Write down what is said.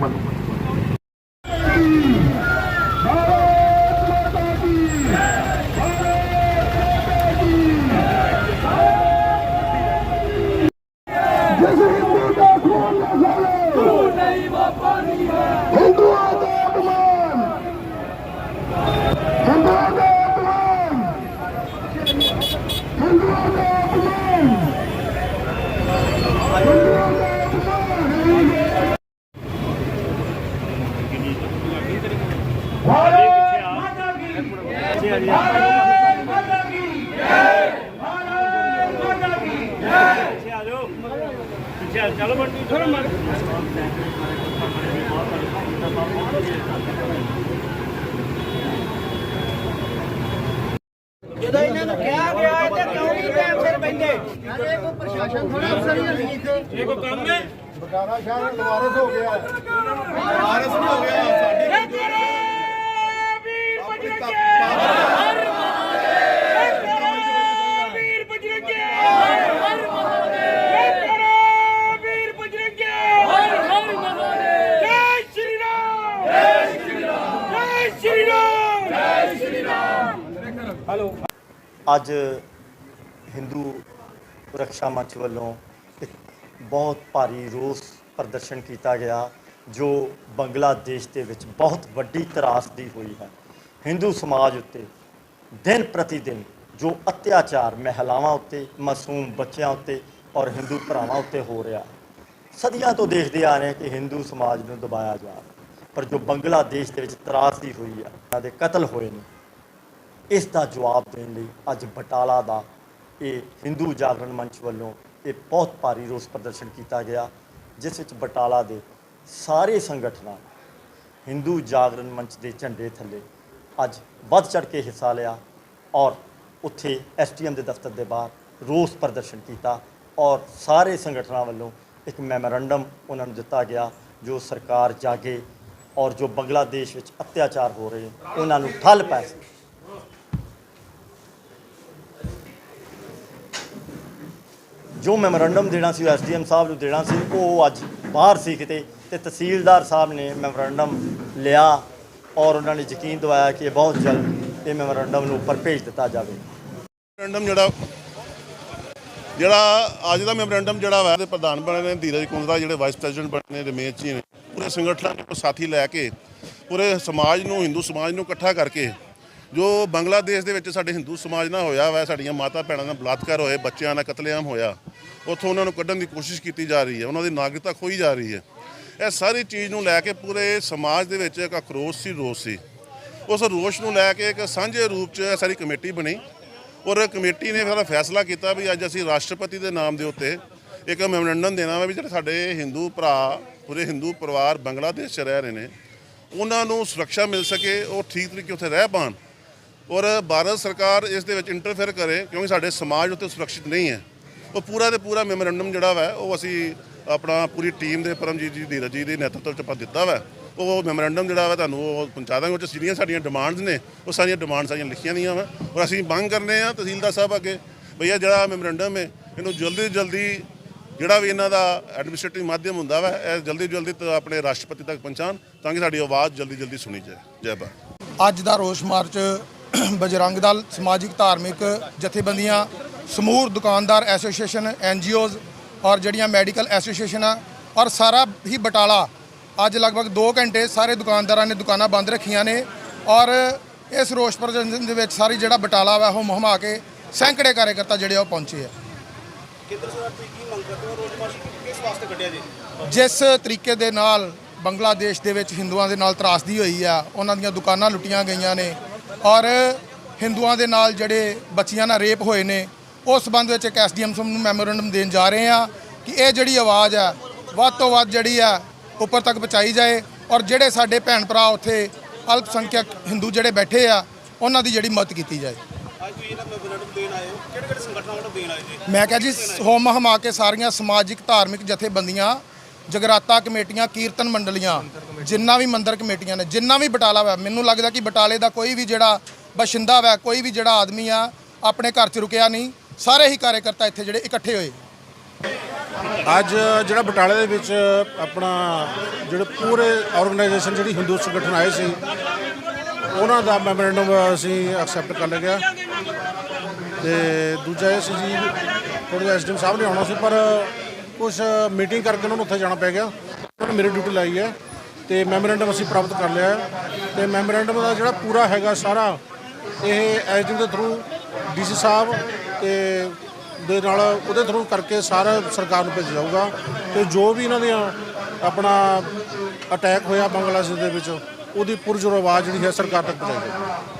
ਜਿਸ ਹਿੰਦੂ ਦਾ ਖੂਨ ਨਾ ਖੋਲੇ ਤੂੰ ਨਹੀਂ ਵਫਾਨੀ ਹੈ ਹਿੰਦੂਆਂ ਦਾ ਅਪਮਾਨ ਹਿੰਦੂਆਂ ਦਾ ਅਪਮਾਨ ਹਿੰਦੂਆਂ ਦਾ ਅਪਮਾਨ ਹਿੰਦੂਆਂ ਦਾ ਅਪਮਾਨ ਭਾਰਤ ਮਾਤਾ ਕੀ ਭਾਰਤ ਮਾਤਾ ਕੀ ਜੈ ਭਾਰਤ ਮਾਤਾ ਕੀ ਚਲੋ ਬੰਟੀ ਥੋੜਾ ਮਾਰ ਜਦੋਂ ਇਹਨਾਂ ਨੂੰ ਕਿਹਾ ਗਿਆ ਹੈ ਤੇ ਕਿਉਂ ਨਹੀਂ ਟਾਈਮ ਸਿਰ ਬੈਠੇ? ਅਰੇ ਕੋਈ ਪ੍ਰਸ਼ਾਸਨ ਥੋੜਾ ਅਫਸਰ ਹੀ ਨਹੀਂ ਇੱਥੇ। ਇਹ ਕੋ ਕੰਮ ਹੈ? ਬਟਾਲਾ ਸ਼ਹਿਰ ਲਵਾਰਸ ਹੋ ਗਿਆ। ਇਹ ਤੇਰੇ ਵੀਰ ਬਜਰੰਗੇ ਹਰ ਇਹ ਤੇਰੇ ਵੀਰ ਬਜਰੰਗੇ ਹਰ ਹਰ ਇਹ ਤੇਰੇ ਵੀਰ ਬਜਰੰਗੇ ਹਰ ਹਰ ਮਹਾਦੇਵ ਜੈ ਸ਼੍ਰੀ ਰਾਮ ਜੈ ਸ਼੍ਰੀ ਰਾਮ ਜੈ ਸ਼੍ਰੀ ਰਾਮ ਜੈ ਸ਼੍ਰੀ ਰਾਮ ਅੱਜ ਹਿੰਦੂ ਰੱਖਿਆ ਮੰਚ ਵੱਲੋਂ ਇੱਕ ਬਹੁਤ ਭਾਰੀ ਰੋਸ ਪ੍ਰਦਰਸ਼ਨ ਕੀਤਾ ਗਿਆ, ਜੋ ਬੰਗਲਾਦੇਸ਼ ਦੇ ਵਿੱਚ ਬਹੁਤ ਵੱਡੀ ਤਰਾਸਦੀ ਹੋਈ ਹੈ। ਹਿੰਦੂ ਸਮਾਜ ਉੱਤੇ ਦਿਨ ਪ੍ਰਤੀ ਦਿਨ ਜੋ ਅਤਿਆਚਾਰ ਮਹਿਲਾਵਾਂ ਉੱਤੇ, ਮਾਸੂਮ ਬੱਚਿਆਂ ਉੱਤੇ ਔਰ ਹਿੰਦੂ ਭਰਾਵਾਂ ਉੱਤੇ ਹੋ ਰਿਹਾ, ਸਦੀਆਂ ਤੋਂ ਦੇਖਦੇ ਆ ਰਹੇ ਕਿ ਹਿੰਦੂ ਸਮਾਜ ਨੂੰ ਦਬਾਇਆ ਜਾ ਰਿਹਾ। ਪਰ ਜੋ ਬੰਗਲਾਦੇਸ਼ ਦੇ ਵਿੱਚ ਤਰਾਸਦੀ ਹੋਈ ਹੈ, ਉਹਨਾਂ ਦੇ ਕਤਲ ਹੋਏ ਨੇ। ਇਸ ਦਾ ਜਵਾਬ ਦੇਣ ਲਈ ਅੱਜ ਬਟਾਲਾ ਦਾ ਇਹ ਹਿੰਦੂ ਜਾਗਰਣ ਮੰਚ ਵੱਲੋਂ ਇਹ ਬਹੁਤ ਭਾਰੀ ਰੋਸ ਪ੍ਰਦਰਸ਼ਨ ਕੀਤਾ ਗਿਆ, ਜਿਸ ਵਿੱਚ ਬਟਾਲਾ ਦੇ ਸਾਰੇ ਸੰਗਠਨਾਂ ਹਿੰਦੂ ਜਾਗਰਣ ਮੰਚ ਦੇ ਝੰਡੇ ਥੱਲੇ ਅੱਜ ਵੱਧ ਚੜ ਕੇ ਹਿੱਸਾ ਲਿਆ ਔਰ ਉੱਥੇ ਐਸਟੀਐਮ ਦੇ ਦਫ਼ਤਰ ਦੇ ਬਾਹਰ ਰੋਸ ਪ੍ਰਦਰਸ਼ਨ ਕੀਤਾ ਔਰ ਸਾਰੇ ਸੰਗਠਨਾਂ ਵੱਲੋਂ ਇੱਕ ਮੈਮੋਰੰਡਮ ਉਹਨਾਂ ਨੂੰ ਦਿੱਤਾ ਗਿਆ, ਜੋ ਸਰਕਾਰ ਜਾਗੇ ਔਰ ਜੋ ਬੰਗਲਾਦੇਸ਼ ਵਿੱਚ ਅਤਿਆਚਾਰ ਹੋ ਰਹੇ, ਉਹਨਾਂ ਨੂੰ ਠੱਲ ਪੈ ਸਕੇ। ਜੋ ਮੈਮੋਰੰਡਮ ਦੇਣਾ ਸੀ, ਐਸਡੀਐਮ ਸਾਹਿਬ ਨੂੰ ਦੇਣਾ ਸੀ, ਉਹ ਅੱਜ ਬਾਹਰ ਸੀ ਕਿਤੇ ਤੇ ਤਹਿਸੀਲਦਾਰ ਸਾਹਿਬ ਨੇ ਮੈਮੋਰੰਡਮ ਲਿਆ ਔਰ ਉਹਨਾਂ ਨੇ ਯਕੀਨ ਦਿਵਾਇਆ ਕਿ ਇਹ ਬਹੁਤ ਜਲਦ ਇਹ ਮੈਮੋਰੰਡਮ ਨੂੰ ਉੱਪਰ ਭੇਜ ਦਿੱਤਾ ਜਾਵੇ। ਮੈਮੋਰੰਡਮ ਜਿਹੜਾ ਜਿਹੜਾ ਅੱਜ ਦਾ ਮੈਮੋਰੰਡਮ ਜਿਹੜਾ ਵਾ ਪ੍ਰਧਾਨ ਬਣੇ ਨੇ, ਧੀਰਜ ਕੁੰਦਰਾ ਜਿਹੜੇ ਵਾਈਸ ਪ੍ਰੈਜ਼ੀਡੈਂਟ ਬਣੇ ਨੇ, ਰਮੇਸ਼ ਜੀ ਨੇ, ਪੂਰੇ ਸੰਗਠਨਾਂ ਨੂੰ ਸਾਥੀ ਲੈ ਕੇ, ਪੂਰੇ ਸਮਾਜ ਨੂੰ, ਹਿੰਦੂ ਸਮਾਜ ਨੂੰ ਇਕੱਠਾ ਕਰਕੇ ਜੋ ਬੰਗਲਾਦੇਸ਼ ਦੇ ਵਿੱਚ ਸਾਡੇ ਹਿੰਦੂ ਸਮਾਜ ਨਾਲ ਹੋਇਆ ਵਾ, ਸਾਡੀਆਂ ਮਾਤਾ ਭੈਣਾਂ ਨਾਲ ਬਲਾਤਕਾਰ ਹੋਏ, ਬੱਚਿਆਂ ਨਾਲ ਕਤਲੇਆਮ ਹੋਇਆ, ਉੱਥੋਂ ਉਹਨਾਂ ਨੂੰ ਕੱਢਣ ਦੀ ਕੋਸ਼ਿਸ਼ ਕੀਤੀ ਜਾ ਰਹੀ ਹੈ, ਉਹਨਾਂ ਦੀ ਨਾਗਰਿਕਤਾ ਖੋਈ ਜਾ ਰਹੀ ਹੈ। ਇਹ ਸਾਰੀ ਚੀਜ਼ ਨੂੰ ਲੈ ਕੇ ਪੂਰੇ ਸਮਾਜ ਦੇ ਵਿੱਚ ਇੱਕ ਅਕਰੋਸ਼ ਸੀ, ਰੋਸ ਸੀ। ਉਸ ਰੋਸ਼ ਨੂੰ ਲੈ ਕੇ ਇੱਕ ਸਾਂਝੇ ਰੂਪ 'ਚ ਇਹ ਸਾਰੀ ਕਮੇਟੀ ਬਣੀ ਔਰ ਕਮੇਟੀ ਨੇ ਫਿਰ ਫੈਸਲਾ ਕੀਤਾ ਵੀ ਅੱਜ ਅਸੀਂ ਰਾਸ਼ਟਰਪਤੀ ਦੇ ਨਾਮ ਦੇ ਉੱਤੇ ਇੱਕ ਮੈਮੋਰੰਡਮ ਦੇਣਾ ਵਾ ਵੀ ਜਿਹੜੇ ਸਾਡੇ ਹਿੰਦੂ ਭਰਾ, ਪੂਰੇ ਹਿੰਦੂ ਪਰਿਵਾਰ ਬੰਗਲਾਦੇਸ਼ 'ਚ ਰਹਿ ਰਹੇ ਨੇ, ਉਹਨਾਂ ਨੂੰ ਸੁਰੱਖਿਆ ਮਿਲ ਸਕੇ, ਉਹ ਠੀਕ ਤਰੀਕੇ ਉੱਥੇ ਰਹਿ ਪਾਣ। ਔਰ ਭਾਰਤ ਸਰਕਾਰ ਇਸ ਦੇ ਵਿੱਚ ਇੰਟਰਫੇਅਰ ਕਰੇ ਕਿਉਂਕਿ ਸਾਡੇ ਸਮਾਜ ਉੱਤੇ ਸੁਰੱਖਿਅਤ ਨਹੀਂ ਹੈ। ਉਹ ਪੂਰਾ ਦੇ ਪੂਰਾ ਮੈਮੋਰੈਂਡਮ ਜਿਹੜਾ ਵਾ, ਉਹ ਅਸੀਂ ਆਪਣਾ ਪੂਰੀ ਟੀਮ ਦੇ ਪਰਮਜੀਤ ਜੀ ਧੀਰਜ ਜੀ ਦੇ ਨੇਤਰਤਵ 'ਚ ਆਪਾਂ ਦਿੱਤਾ ਵਾ। ਉਹ ਮੈਮੋਰੈਂਡਮ ਜਿਹੜਾ ਵਾ ਤੁਹਾਨੂੰ ਉਹ ਪਹੁੰਚਾ ਦਾਂਗੇ, ਉਹ 'ਚ ਜਿਹੜੀਆਂ ਸਾਡੀਆਂ ਡਿਮਾਂਡਸ ਨੇ, ਉਹ ਸਾਰੀਆਂ ਡਿਮਾਂਡਸ ਸਾਰੀਆਂ ਲਿਖੀਆਂ ਦੀਆਂ ਵਾ। ਔਰ ਅਸੀਂ ਮੰਗ ਕਰਨੇ ਆ ਤਹਿਸੀਲਦਾਰ ਸਾਹਿਬ ਅੱਗੇ ਭਈਆ ਜਿਹੜਾ ਮੈਮੋਰੈਂਡਮ ਹੈ ਇਹਨੂੰ ਜਲਦੀ ਤੋਂ ਜਲਦੀ ਜਿਹੜਾ ਵੀ ਇਹਨਾਂ ਦਾ ਐਡਮਿਨਿਸਟ੍ਰੇਟਿਵ ਮਾਧਿਅਮ ਹੁੰਦਾ ਵਾ, ਇਹ ਜਲਦੀ ਤੋਂ ਜਲਦੀ ਤ- ਆਪਣੇ ਰਾਸ਼ਟਰਪਤੀ ਤੱਕ ਪਹੁੰਚਾਉਣ, ਤਾਂ ਕਿ ਸਾਡੀ ਆਵਾਜ਼ ਜਲਦੀ ਜਲਦੀ ਸੁਣੀ ਜਾਏ। ਜੈ ਭਾਰਤ। ਅੱਜ ਦਾ ਰੋਸ ਮਾਰਚ ਬਜਰੰਗ ਦਲ ਸਮਾਜਿਕ ਧਾਰਮਿਕ ਜਥੇਬੰਦੀਆਂ ਸਮੂਹ ਦੁਕਾਨਦਾਰ ਐਸੋਸੀਏਸ਼ਨ ਐਨਜੀਓਜ਼ ਔਰ ਜਿਹੜੀਆਂ ਮੈਡੀਕਲ ਐਸੋਸੀਏਸ਼ਨ ਆ ਔਰ ਸਾਰਾ ਹੀ ਬਟਾਲਾ ਅੱਜ ਲਗਭਗ 2 ਘੰਟੇ ਸਾਰੇ ਦੁਕਾਨਦਾਰਾਂ ਨੇ ਦੁਕਾਨਾਂ ਬੰਦ ਰੱਖੀਆਂ ਨੇ ਔਰ ਇਸ ਰੋਸ ਪ੍ਰਦਰਸ਼ਨ ਦੇ ਵਿੱਚ ਸਾਰੀ ਜਿਹੜਾ ਬਟਾਲਾ ਵਾ ਉਹ ਮਹਮਾ ਕੇ ਸੈਂਕੜੇ ਕਾਰਜਕਰਤਾ ਜਿਹੜੇ ਆ ਉਹ ਪਹੁੰਚੇ ਆ। ਜਿਸ ਤਰੀਕੇ ਦੇ ਨਾਲ ਬੰਗਲਾਦੇਸ਼ ਦੇ ਵਿੱਚ ਹਿੰਦੂਆਂ ਦੇ ਨਾਲ ਤਰਾਸਦੀ ਹੋਈ ਆ ਉਹਨਾਂ ਦੀਆਂ ਦੁਕਾਨਾਂ ਲੁੱਟੀਆਂ ਗਈਆਂ ਨੇ ਔਰ ਹਿੰਦੂਆਂ ਦੇ ਨਾਲ ਜਿਹੜੇ ਬੱਚੀਆਂ ਨਾਲ ਰੇਪ ਹੋਏ ਨੇ ਉਸ ਸੰਬੰਧ ਵਿੱਚ ਇੱਕ ਐਸਡੀਐਮ ਨੂੰ ਮੈਮੋਰੰਡਮ ਦੇਣ ਜਾ ਰਹੇ ਆ ਕਿ ਇਹ ਜਿਹੜੀ ਆਵਾਜ਼ ਆ ਵੱਧ ਤੋਂ ਵੱਧ ਜਿਹੜੀ ਆ ਉੱਪਰ ਤੱਕ ਪਹੁੰਚਾਈ ਜਾਏ ਔਰ ਜਿਹੜੇ ਸਾਡੇ ਭੈਣ ਭਰਾ ਉੱਥੇ ਅਲਪ ਸੰਖਿਅਕ ਹਿੰਦੂ ਜਿਹੜੇ ਬੈਠੇ ਆ ਉਹਨਾਂ ਦੀ ਜਿਹੜੀ ਮਦਦ ਕੀਤੀ ਜਾਏ। ਮੈਂ ਕਿਹਾ ਜੀ ਹੋਮ ਹਮਾ ਕੇ ਸਾਰੀਆਂ ਸਮਾਜਿਕ ਧਾਰਮਿਕ ਜਥੇਬੰਦੀਆਂ ਜਗਰਾਤਾ ਕਮੇਟੀਆਂ, ਕੀਰਤਨ ਮੰਡਲੀਆਂ, ਜਿੰਨਾ ਵੀ ਮੰਦਰ ਕਮੇਟੀਆਂ ਨੇ, ਜਿੰਨਾ ਵੀ ਬਟਾਲਾ ਵਾ, ਮੈਨੂੰ ਲੱਗਦਾ ਕਿ ਬਟਾਲੇ ਦਾ ਕੋਈ ਵੀ ਜਿਹੜਾ ਬਸ਼ਿੰਦਾ ਵਾ, ਕੋਈ ਵੀ ਜਿਹੜਾ ਆਦਮੀ ਆ, ਆਪਣੇ ਘਰ 'ਚ ਰੁਕਿਆ ਨਹੀਂ। ਸਾਰੇ ਹੀ ਕਾਰਜਕਰਤਾ ਇੱਥੇ ਜਿਹੜੇ ਇਕੱਠੇ ਹੋਏ। ਅੱਜ ਜਿਹੜਾ ਬਟਾਲੇ ਦੇ ਵਿੱਚ ਆਪਣਾ ਜਿਹੜੇ ਪੂਰੇ ਆਰਗੇਨਾਈਜੇਸ਼ਨ ਜਿਹੜੀ ਹਿੰਦੂ ਸੰਗਠਨ ਆਏ ਸੀ, ਉਹਨਾਂ ਦਾ ਮੈਮੋਰੈਂਡਮ ਅਸੀਂ ਐਕਸੈਪਟ ਕਰ ਲਿਆ। ਤੇ ਦੂਜਾ ਇਹ ਸੀ ਜੀ, ਥੋੜ੍ਹਾ ਜਿਹਾ ਐਸਡੀਐਮ ਸਾਹਿਬ ਨੇ ਆਉਣਾ ਸੀ, ਪਰ ਕੁਝ ਮੀਟਿੰਗ ਕਰਕੇ ਉਹਨਾਂ ਨੂੰ ਉੱਥੇ ਜਾਣਾ ਪੈ ਗਿਆ। ਉਹਨਾਂ ਨੇ ਮੇਰੀ ਡਿਊਟੀ ਲਾਈ ਹੈ ਤੇ ਮੈਮੋਰੈਂਡਮ ਅਸੀਂ ਪ੍ਰਾਪਤ ਕਰ ਲਿਆ ਹੈ। ਤੇ ਮੈਮੋਰੈਂਡਮ ਦਾ ਜਿਹੜਾ ਪੂਰਾ ਹੈਗਾ ਸਾਰਾ ਇਹ ਐਸਡੀਐਮ ਦੇ ਥਰੂ ਡੀਸੀ ਸਾਹਿਬ ਤੇ ਦੇ ਨਾਲ ਉਹਦੇ ਥਰੂ ਕਰਕੇ ਸਾਰਾ ਸਰਕਾਰ ਨੂੰ ਭੇਜਿਆ ਜਾਊਗਾ। ਤੇ ਜੋ ਵੀ ਇਹਨਾਂ ਦੀਆਂ ਆਪਣਾ ਅਟੈਕ ਹੋਇਆ ਬੰਗਲਾਦੇਸ਼ ਦੇ ਵਿੱਚ, ਉਹਦੀ ਪੁਰਜੋਰ ਆਵਾਜ਼ ਜਿਹੜੀ ਹੈ ਸਰਕਾਰ ਤੱਕ ਪਹੁੰਚਾਈ ਜਾਊਗੀ।